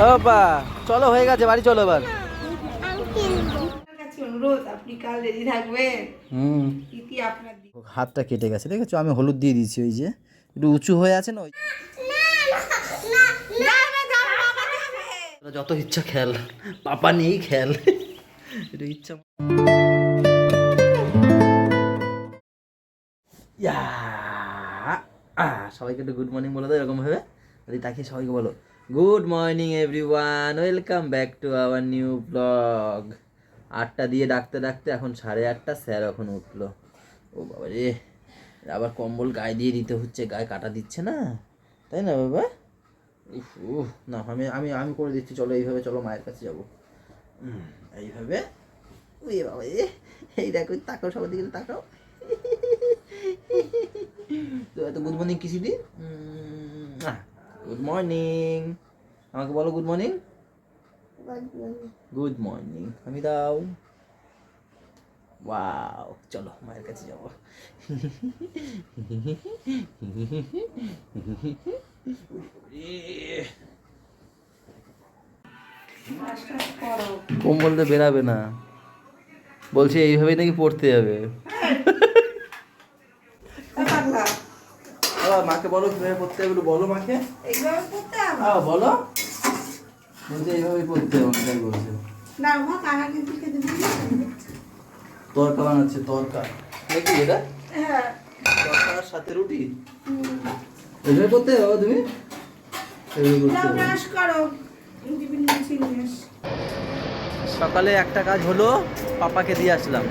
বাবা চলো হয়ে গেছে বাড়ি চলো এবার। ইতি হাতটা কেটে গেছে দেখেছ? আমি হলুদ দিয়ে দিয়েছি ওই যে। একটু উঁচু হয়ে আছে না ওই যত ইচ্ছা খেল পাপা নিয়েই খেল। একটু ইচ্ছা ইয়া! সবাইকে একটু গুড মর্নিং বলে দাও এরকম ভাবে। যদি তাকিয়ে সবাইকে বলো good morning everyone welcome back to our new blog আটটা দিয়ে ডাকতে ডাকতে এখন সাড়ে আটটা, স্যার এখন উঠল। ও বাবা রে, আবার কম্বল গায়ে দিয়ে দিতে হচ্ছে, গায়ে কাটা দিচ্ছে না? তাই না বাবা? উফ উফ, না, আমি আমি আমি করে দিচ্ছি, চলো এইভাবে, চলো মায়ের কাছে যাব। এইভাবে। ওই বাবা এ এই দেখো, তাকাও সবার দিকে, তাকাও। তো এত মর্নিং কিছু দি গুড মর্নিং আমাকে বলো গুড মর্নিং গুড মর্নিং আমি দাও। ওয়াও চলো মায়ের কাছে যাব। কম্বল তো বেরাবে না। বলছে এইভাবেই নাকি পড়তে যাবে। আবার মাকে বলো কীভাবে পড়তে হবে বলো মাকে। এইভাবে করতাম হ্যাঁ বলো। বলছে এইভাবেই পড়তে হবে তাই বলছে। না মা কানা কিন্তু খেতে তরকা বানাচ্ছে তরকা। নাকি এটা? হ্যাঁ। তরকার সাথে রুটি? এইভাবে করতে হবে তুমি? হবে। সকালে একটা কাজ হলো পাপাকে দিয়ে আসলাম।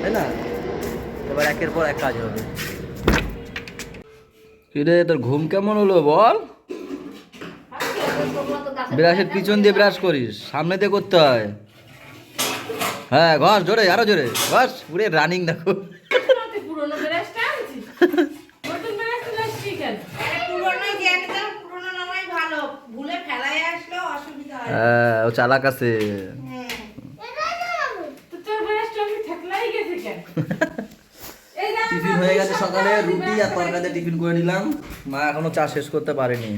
তাই না? এবার একের পর এক কাজ হবে। কিরে তোর ঘুম কেমন হলো বল? ব্রাশের পিছন দিয়ে ব্রাশ করিস সামনে দিয়ে করতে হয়। হ্যাঁ ঘর জোরে আরও জোরে ঘস পুরে রানিং দেখো। পুরোনো ব্রাশটা আনছিস নতুন ব্রাশ চলে আসছি কেন পুরোনো জ্ঞানী তো পুরোনো নামাই ভালো ভুলে ফেলাই আসলো অসুবিধা হয় হ্যাঁ ও চালাক আছে টিফিন হয়ে গেছে সকালে রুটি আর তরকারি টিফিন করে নিলাম। মা এখনও চা শেষ করতে পারেনি।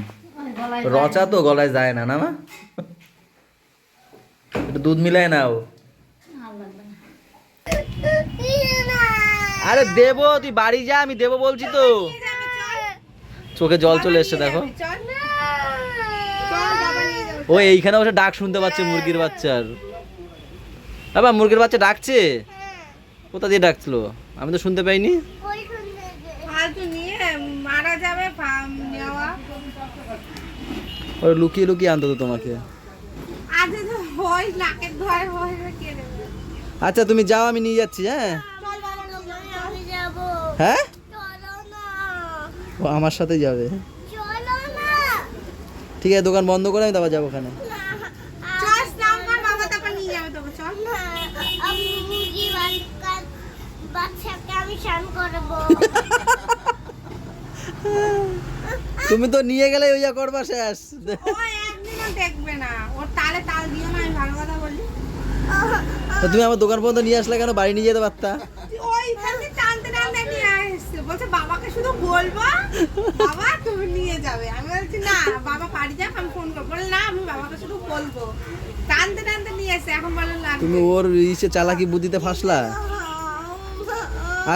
রচা তো গলায় যায় না না মা? একটু দুধ মিলাই নাও। আরে দেবো তুই বাড়ি যা আমি দেবো বলছি তো। চোখে জল চলে এসছে দেখো। ও এইখানে বসে ডাক শুনতে পাচ্ছে মুরগির বাচ্চার। বাবা মুরগির বাচ্চা ডাকছে? কোথা দিয়ে ডাকছিল? আমি তো শুনতে পাইনি। মারা যাবে ফার্ম লুকিয়ে লুকিয়ে আনতো তো তোমাকে। আচ্ছা তুমি যাও আমি নিয়ে যাচ্ছি হ্যাঁ? হ্যাঁ? ও আমার সাথে যাবে। ঠিক আছে দোকান বন্ধ করে আমি তারপর যাব ওখানে চল স্নান কর বাবা তারপর নিয়ে যাবে তোকে চল না আমি মুরগি বাচ্চা বাচ্চাকে আমি স্নান করব তুমি তো নিয়ে গেলে ওই যা করবা শেষ। দেখবে না। ওর তালে তাল দিও না আমি ভালো কথা বলি। তো তুমি আমার দোকান পর্যন্ত নিয়ে আসলে কেন? বাড়ি নিয়ে যেতে পারতা? ওই টানতে টানতে নিয়ে আসছে। বলছে বাবাকে শুধু বলব বাবা তুমি নিয়ে যাবে। আমি বলছি না বাবা বাড়ি যাক আমি ফোন করব। বলে না আমি বাবাকে শুধু বলব। টানতে টানতে নিয়ে এখন বলে তুমি ওর ইসে চালাকি বুদ্ধিতে ফাঁসলা?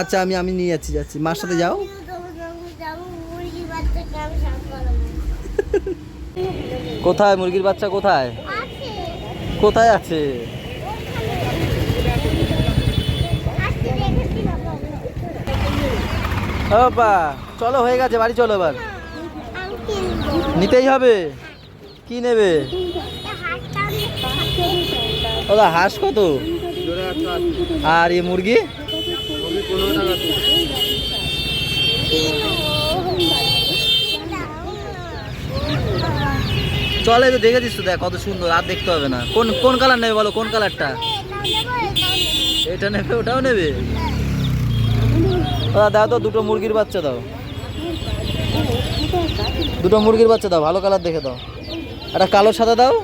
আচ্ছা আমি আমি নিয়ে যাচ্ছি যাচ্ছি। মার সাথে যাও। কোথায় মুরগির বাচ্চা, কোথায়? কোথায় আছে? বাবা চলো হয়ে গেছে, বাড়ি চলো এবার। নিতেই হবে। কি নেবে? দাদা হাঁস কত? আর এ মুরগি? চলে তো দেখেছিস তো দেখ কত সুন্দর, আর দেখতে হবে না। কোন কোন কালার নেবে বলো, কোন কালারটা এটা নেবে, ওটাও নেবে? দাও তো দুটো মুরগির বাচ্চা দাও। দুটো মুরগির বাচ্চা দাও, ভালো কালার দেখে দাও। একটা কালো সাদা দাও,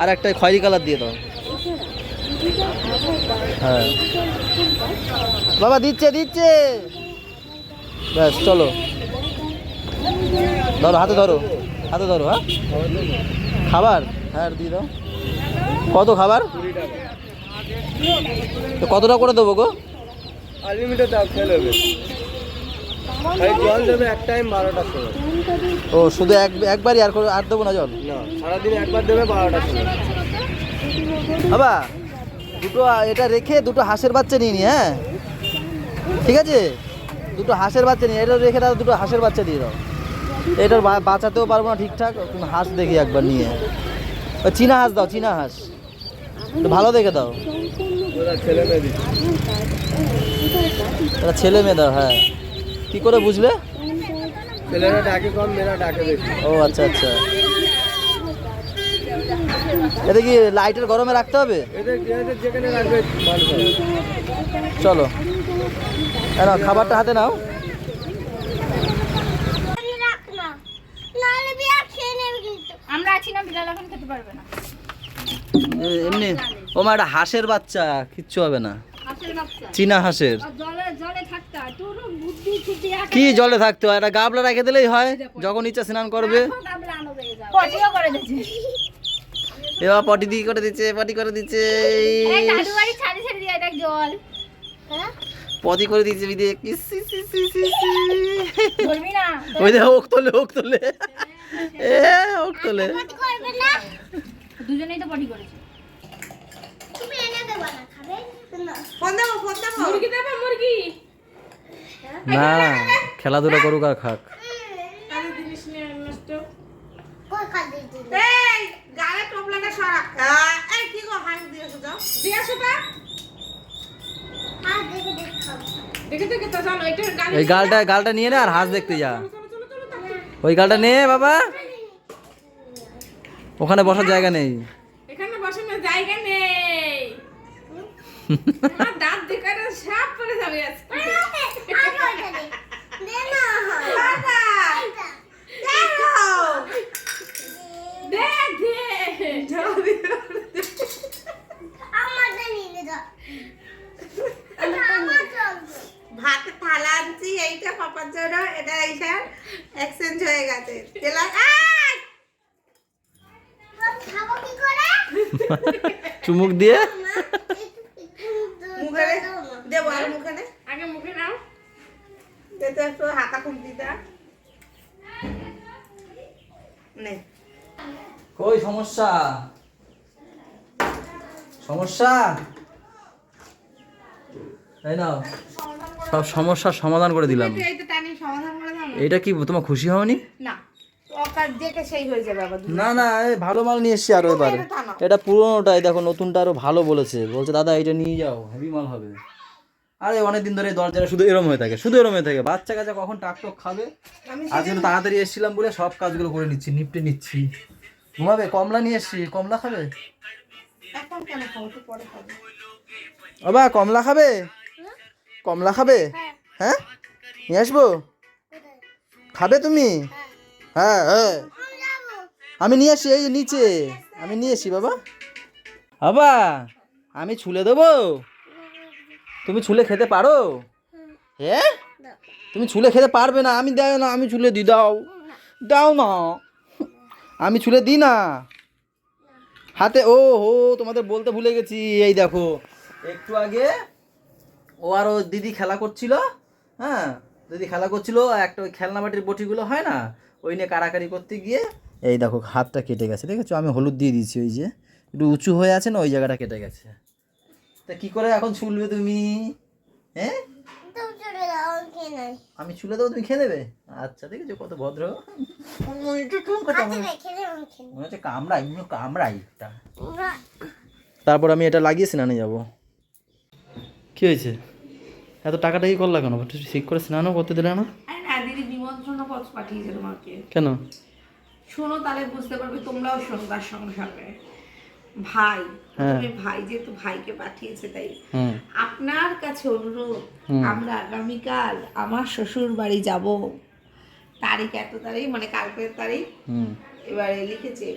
আর একটা খয়েরি কালার দিয়ে দাও। হ্যাঁ। বাবা দিচ্ছে দিচ্ছে। ব্যাস চলো। ধরো হাতে ধরো। হাতে ধরো হ্যাঁ? খাবার? হ্যাঁ দিয়ে দাও। কত খাবার? তো কতটা করে দেবো গো? আনলিমিটেড দাও খেলে নেবে। জল দেবে এক টাইম বারোটার সময়। ও শুধু এক একবারই আর আর দেবো না জল? না সারাদিন একবার দেবে বারোটার সময়। বাবা দুটো এটা রেখে দুটো হাঁসের বাচ্চা নিয়ে নি হ্যাঁ? ঠিক আছে? দুটো হাঁসের বাচ্চা নিয়ে এটা রেখে দাও দুটো হাঁসের বাচ্চা দিয়ে দাও। এটার বাঁচাতেও পারব না ঠিকঠাক হাঁস দেখি একবার নিয়ে। চীনা হাঁস দাও চীনা হাঁস। ভালো দেখে দাও। ছেলে মেয়ে ছেলে মেয়ে দাও হ্যাঁ। কি করে বুঝলে? ছেলেরা ডাকে কম মেয়েরা ডাকে বেশি। ও আচ্ছা আচ্ছা। এটা কি লাইটের গরমে রাখতে হবে। চলো। এ খাবারটা হাতে নাও। না। আমরা আছি না বিড়াল এখন খেতে পারবে না। এমনি ও মা এটা হাঁসের বাচ্চা কিচ্ছু হবে না। হাঁসের চীনা হাঁসের। কি জলে থাকতে হয়? একটা গাবলা রেখে দিলেই হয় যখন ইচ্ছা স্নান করবে। এবার পটি দিয়ে করে দিচ্ছে পটি করে দিচ্ছে। দেখ জল। হ্যাঁ? পটি করে দিচ্ছে বিদে। ওই দে ওক তোলে ওক তোলে। এ ওক তোলে। ক্ষতি করবে না। দুজনেই তো পটি করেছে। তুমি এনে দেবো না খাবে? ফোন দেবো ফোন দেবো। মুরগি দেবে মুরগি? না খেলাধুলা করুক আর খাক জিনিস নিয়ে নষ্ট কই খাবে দিন এই গালে টোপলাটা সরা আহ, এই কি গো হাঁস দিয়ে আসো যাও দিয়ে আসো তা আর দেখে দেখে খাব দেখে দেখে তো চলো এটা গাড়ি ওই গালটা গালটা নিয়ে নে আর হাঁস দেখতে যা। ওই গালটা নে বাবা। ওখানে বসার জায়গা নেই। এখানে বসানোর জায়গা নেই। দাঁত দেখে সাপ পড়ে যাবে আজকে। গেছে। তেলা আয়! খাব কি করে চুমুক দিয়ে? মুখে দেবো আর মুখে নে। আগে মুখে নাও। দে একটু হাতা খুন্তিটা নে। কই সমস্যা? সমস্যা? এই নাও। সব সমস্যার সমাধান করে দিলাম। সমাধান এইটা কি তোমার খুশি হওনি? না। হয়ে না না ভালো মাল নিয়ে এসছি আরও এবার। এটা। পুরোনোটাই দেখো নতুনটা আরও ভালো বলেছে। বলছে দাদা এটা নিয়ে যাও হেভি মাল হবে। আরে অনেকদিন ধরে দরজাটা শুধু এরম হয়ে থাকে শুধু এরম হয়ে থাকে। বাচ্চা কাচ্চা কখন টাক টক খাবে? আমি আজ কিন্তু তাড়াতাড়ি এসেছিলাম বলে সব কাজগুলো করে নিচ্ছি নিপটে নিচ্ছি। ঘুমাবে? কমলা নিয়ে এসছি কমলা খাবে? খাব? তো পরে খাব। বাবা কমলা খাবে? কমলা খাবে? হ্যাঁ? নিয়ে আসব? খাবে তুমি? হ্যাঁ হ্যাঁ। আমি নিয়ে আসি, এই নিচে। আমি নিয়ে আসি, বাবা। বাবা, আমি ছুলে দেবো? তুমি ছুলে খেতে পারো? হ্যাঁ তুমি ছুলে খেতে পারবে না, আমি দেয় না, আমি ছুলে দি, দাও। দাও না আমি ছুলে দিই না। হাতে, ও হো, তোমাদের বলতে ভুলে গেছি। এই দেখো, একটু আগে ও আর ও দিদি খেলা করছিল হ্যাঁ? দিদি খেলা করছিল একটা ওই খেলনা বাটির বটিগুলো হয় না ওই নিয়ে কাড়াকাড়ি করতে গিয়ে এই দেখো হাতটা কেটে গেছে দেখেছ? আমি হলুদ দিয়ে দিয়েছি ওই যে। একটু উঁচু হয়ে আছে না ওই জায়গাটা কেটে গেছে। তা কি করে এখন ছুলবে তুমি? হ্যাঁ চলে আমি ছুলে দেবো তুমি খেয়ে দেবে আচ্ছা দেখেছ কত ভদ্র? মনে হচ্ছে কামড়াই কামড়াই তারপর আমি এটা লাগিয়ে স্নানে যাব। কি হয়েছে? এত টাকাটা কি করলা কেন? ঠিক করে স্নানও করতে দিলে না? দিদি নিমন্ত্রণ পত্র পাঠিয়েছে তোমাকে কেন? শোনো তাহলে বুঝতে পারবে তোমরাও শোনো তার সঙ্গে সঙ্গে ভাই হ্যাঁ। তুমি ভাই যেহেতু ভাইকে পাঠিয়েছে তাই। আপনার কাছে অনুরোধ আমরা আগামীকাল আমার শ্বশুর বাড়ি যাব। তারিখ এত তারিখ মানে কালকের তারিখ। হুম। এবারে লিখেছে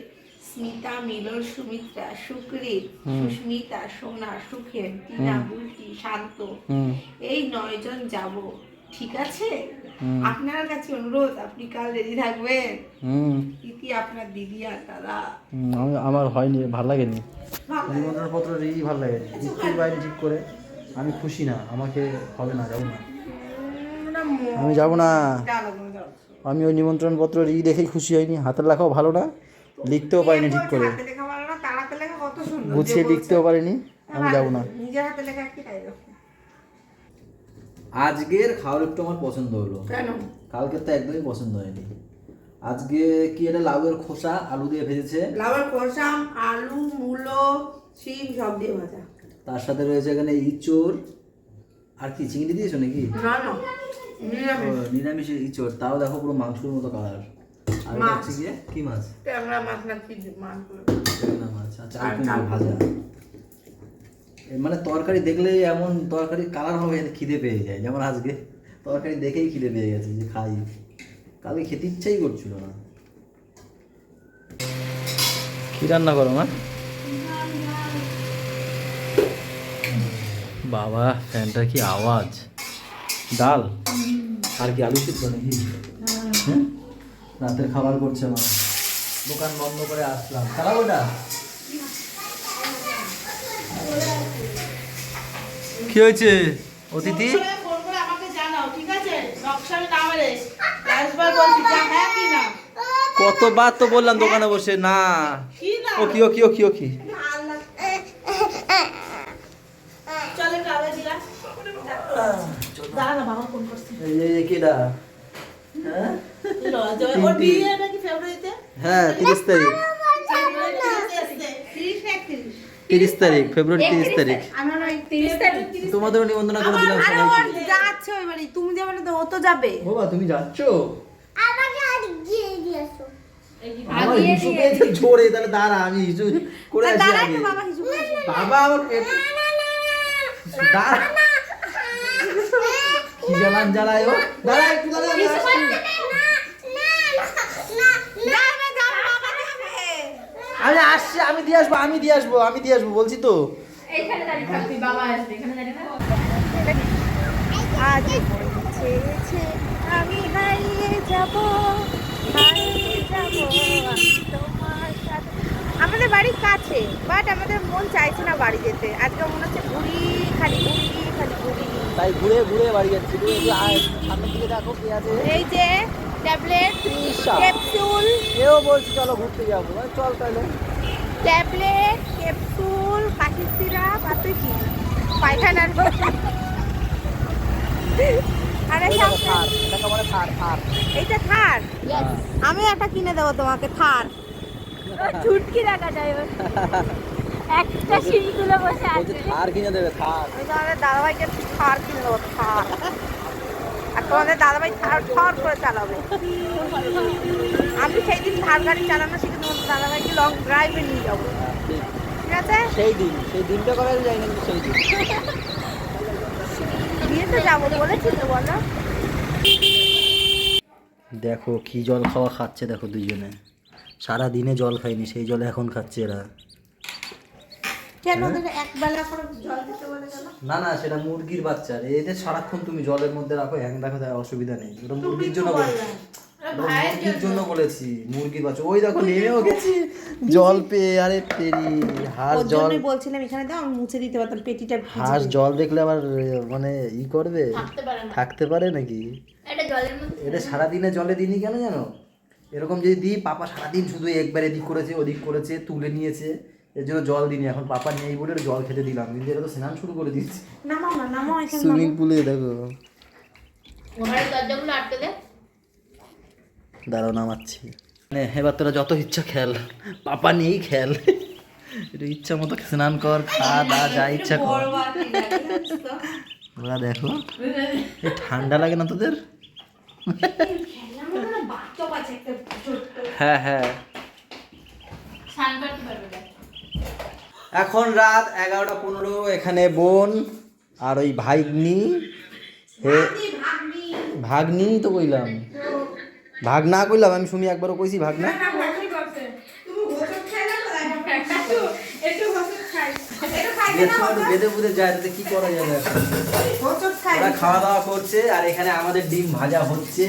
স্মিতা মিলন সুমিত্রা সুকৃত সুস্মিতা সোনা সুখেন টিনা বুলটি শান্ত। এই নয়জন যাব ঠিক আছে? আপনার কাছে অনুরোধ আপনি কাল রেডি থাকবেন? কি আপনার দিদি আর দাদা। আমার হয়নি ভালো লাগেনি। নিমন্ত্রণ পত্র রেডি ভালো লাগেনি। স্কুল বাইরে ঠিক করে আমি খুশি না আমাকে হবে না যাব না। আমি যাব না। আমি ওই নিমন্ত্রণ পত্র রি দেখেই খুশি হয়নি হাতের লেখাও ভালো না। লিখতেও পারিনি ঠিক করে। হাতে লেখা ভালো না তার হাতে লেখা কত সুন্দর গুছিয়ে লিখতেও পারিনি আমি যাব না। নিজের হাতে লেখা কি তাই দেখো। আজকের খাওয়ার একটু আমার পছন্দ হলো। কেন? কালকে তো একদমই পছন্দ হয়নি। আজকে কি এটা লাউয়ের খোসা আলু দিয়ে ভেজেছে। লাউয়ের খোসা আলু মূলো শিম সব দিয়ে ভাজা। তার সাথে রয়েছে এখানে ইঁচড়। আর কি চিংড়ি দিয়েছ নাকি? না না নিরামিষ। ইঁচড়। তাও দেখো পুরো মাংসের মতো কালার আর এটা হচ্ছে গিয়ে কি মাছ? ট্যাংরা মাছ না কি মাছ ট্যাংরা মাছ আচ্ছা আর কুমড়ো ভাজা। মানে তরকারি দেখলেই এমন তরকারি কালার হবে খিদে পেয়ে যায় যেমন আজকে। তরকারি দেখেই খিদে পেয়ে গেছে যে খাই। কালকে খেতে ইচ্ছাই করছিল না। কি রান্না করো মা? বাবা ফ্যানটার কি আওয়াজ? ডাল? আর কি আলু সিদ্ধ নাকি? হ্যাঁ? রাতের খাবার করছে মা। দোকান বন্ধ করে আসলাম। চালাবো ওটা কি হয়েছে অতিথি? হ্যাঁ কতবার তো বললাম দোকানে বসে না। ও কি ও কি ও কি ও কি? চলে কাবে দিলা দাঁড়া বাবা ফোন করছে। এই কেডা হ্যাঁ? হ্যাঁ তিরিশ তারিখ। তিরিশ ফেব্রুয়ারি তিরিশ তারিখ। নিবন্ধন করে দিলাম যাচ্ছে ওই বাড়ি। তুমি যাবে না তো ও তো যাবে। বাবা তুমি যাচ্ছ? জোরে তাহলে দাঁড়া আমি হিসু করে আসি বাবা দাঁড়া। কি জ্বালান জ্বালায় ও? দাঁড়া একটু দাঁড়া আমি আসছি। আমি আসছি আমি দিয়ে আসব আমি দিয়ে আসব আমি দিয়ে আসব বলছি তো। আজ আমি হারিয়ে যাব হারিয়ে যাব আমাদের বাড়ির কাছে বাট আমাদের মন চাইছে না বাড়ি যেতে। আজকে মনে হচ্ছে ঘুরি খালি ঘুরি খালি ঘুরি। তাই ঘুরে ঘুরে বাড়ি যাচ্ছি। তুমি একটু আয়, সামনের দিকে দেখো কি আছে। এই যে ট্যাবলেট ক্যাপসুল। এও বলছি চলো ঘুরতে যাব। চল তাহলে। ট্যাবলেট ক্যাপসুল কাশির সিরাপ আর তুই কি? পায়খানার আরে থার থার আমি একটা কিনে দেবো তোমাকে থার। ছুটকি রাখা যায় ওর। একটা সিঁড়ি তুলে বসে আছে। থার কিনে দেবে থার। আমি তোমাদের দাদাভাইকে থার কিনে দেবো থার। আর তোমাদের দাদাভাই থার থর করে চালাবে। আমি সেই দিন থার গাড়ি চালানো শিখে তোমাদের দাদাভাইকে লং ড্রাইভে নিয়ে যাব। হ্যাঁ, ঠিক। আছে? সেই দিন সেই দিনটা কবে আমি না সেই দিন। বিয়েতে যাব বলেছি তো বলো। দেখো কি জল খাওয়া খাচ্ছে দেখো দুজনে সারা দিনে জল খায়নি সেই জল এখন খাচ্ছে এরা। কেন ওদের এক বেলা করে জল দিতে বলে কেন? না না সেটা মুরগির বাচ্চা। এদের সারাক্ষণ তুমি জলের মধ্যে রাখো হ্যাং দেখো তাই অসুবিধা নেই। ওটা মুরগির জন্য বলেছি মুরগির জন্য বলেছি মুরগির বাচ্চা। ওই দেখো নেমেও গেছি। জল পেয়ে আরে পেরি হাঁস জল বলছিলাম এখানে দাও আমি মুছে দিতে পারতাম পেটিটা ভিজে হাঁস জল দেখলে আবার মানে ই করবে? থাকতে পারে নাকি? এটা জলের মধ্যে এটা সারাদিনে জলে দিইনি কেন জানো? এরকম যদি দিই পাপা সারাদিন শুধু একবার এদিক করেছে ওদিক করেছে তুলে নিয়েছে। এর জন্য জল দিইনি এখন পাপা নেই বলে জল খেতে দিলাম। কিন্তু এটা তো স্নান শুরু করে দিয়েছে। সুইমিং পুলে দেখো। দাঁড়াও নামাচ্ছি। মানে এবার তোরা যত ইচ্ছা খেল পাপা নেই খেল। একটু ইচ্ছা মতো স্নান কর খা দা যা ইচ্ছা কর। ওরা দেখো ঠান্ডা লাগে না তোদের? হ্যাঁ হ্যাঁ স্নান করতে পারবে না এখন রাত এগারোটা পনেরো এখানে বোন আর ওই ভাইগনি ভাগ্নি তো কইলাম। ভাগ না কইলাম আমি শুনি একবারও কইছি ভাগ না বেঁধে বুঝে যায় তাতে কি করা যাবে ওরা খাওয়া দাওয়া করছে আর এখানে আমাদের ডিম ভাজা হচ্ছে।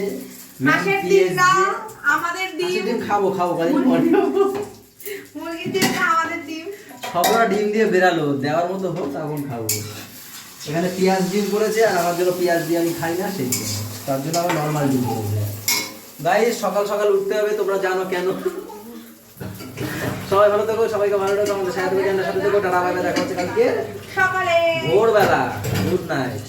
দিয়ে আমাদের ডিম ডিম খাব খাব কদিন পরে ডিম আমাদের ডিম। সবরা ডিম দিয়ে বেরালো দেওয়ার মতো হোক তখন খাব। এখানে পেঁয়াজ ডিম করেছে আর আমার জন্য পেঁয়াজ দিয়ে আমি খাই না সেই তার জন্য আমার নর্মাল ডিম করেছে। গাই সকাল সকাল উঠতে হবে তোমরা জানো কেন? সবাই ভালো থেকো সবাইকে ভালো থেকো আমাদের সাথে থেকো সাথে থেকো টাটা দেখা হচ্ছে কালকে। সকালে। ভোরবেলা গুড নাইট